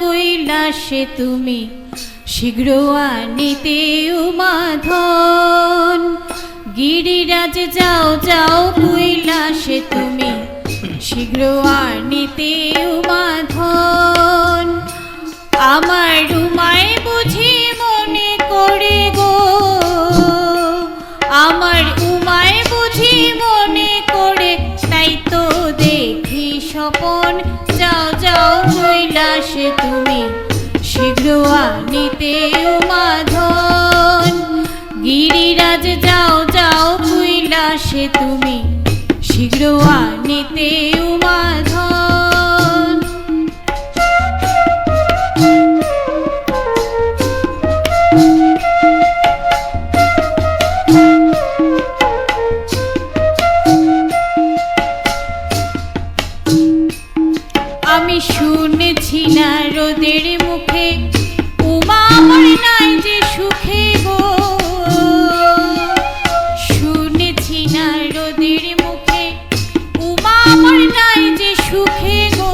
কৈলাসে তুমি। শীঘ্র আনিতে উমাধন গিরিরাজ, যাও যাও কৈলাসে তুমি। শীঘ্র আনিতে উমাধন আমার রুমায় বুঝি মনে করে গো। আমার উমায় বুঝি মনে করে, তাই তো দেখি স্বপন শীঘ্র আনিতে উমাধন গিরিরাজ যাও যাও কৈলাসে তুমি শীঘ্র আনিতে উমাধন আমি শুনেছি না রোদের মুখে, উমা আমার নাই যে সুখে গো। শুনেছি না রোদের মুখে, উমা আমার নাই যে সুখে গো।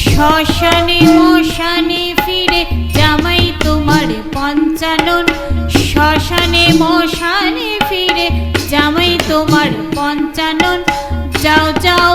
শ্মশানে মশানে ফিরে জামাই তোমার পঞ্চানন। শ্মশানে মশানে ফিরে জামাই তোমার পঞ্চানন। যাও যাও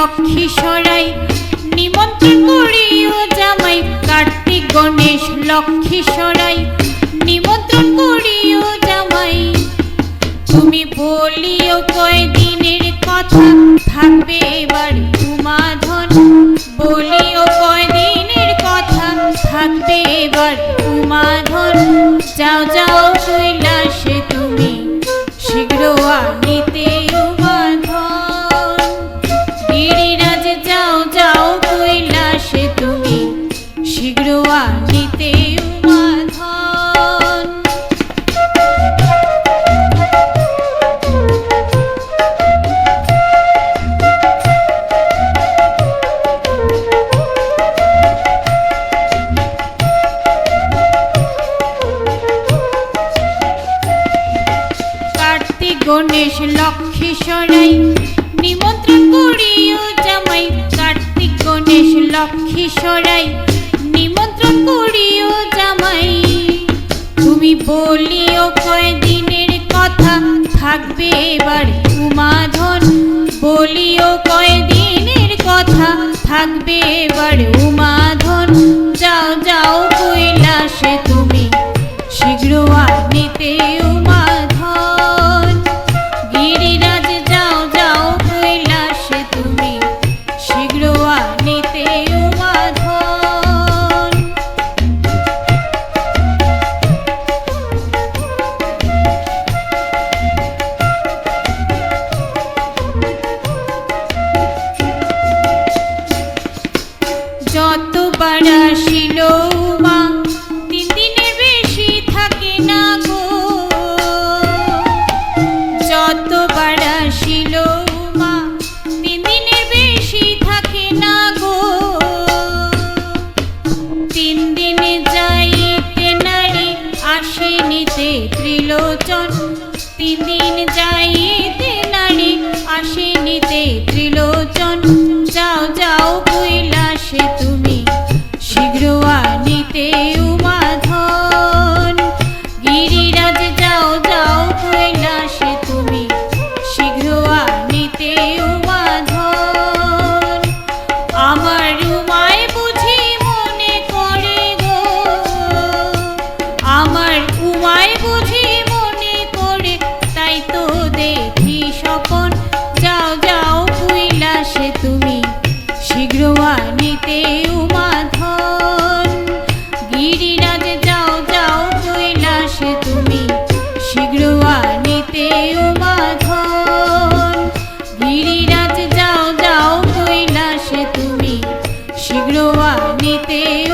লক্ষ্মী সরাই, নিমন্ত্রণ করি ও জামাই কার্তিক গণেশ লক্ষ্মী সরাই, নিমন্ত্রণ করি ও জামাই। তুমি বলিও কয়দিনের কথা, থাকবে এবার উমাধন গণেশ লক্ষ্মী সরাই নিমন্ত্রণ করিও জামাই। কার্তিক গণেশ লক্ষ্মী সরাই। করিও জামাই। তুমি বলিও কয়দিনের কথা, থাকবে এবার উমাধন। বলিও কয়দিনের কথা, থাকবে এবার উমাধন। যতবার আসিল মা তিন দিনের বেশি থাকে না গো। যতবার আসিল মা তিন দিনের বেশি থাকে না গো। তিন দিনে যাইতে নারী আসেনিতে ত্রিলোচন তিন দিন যাইতে देव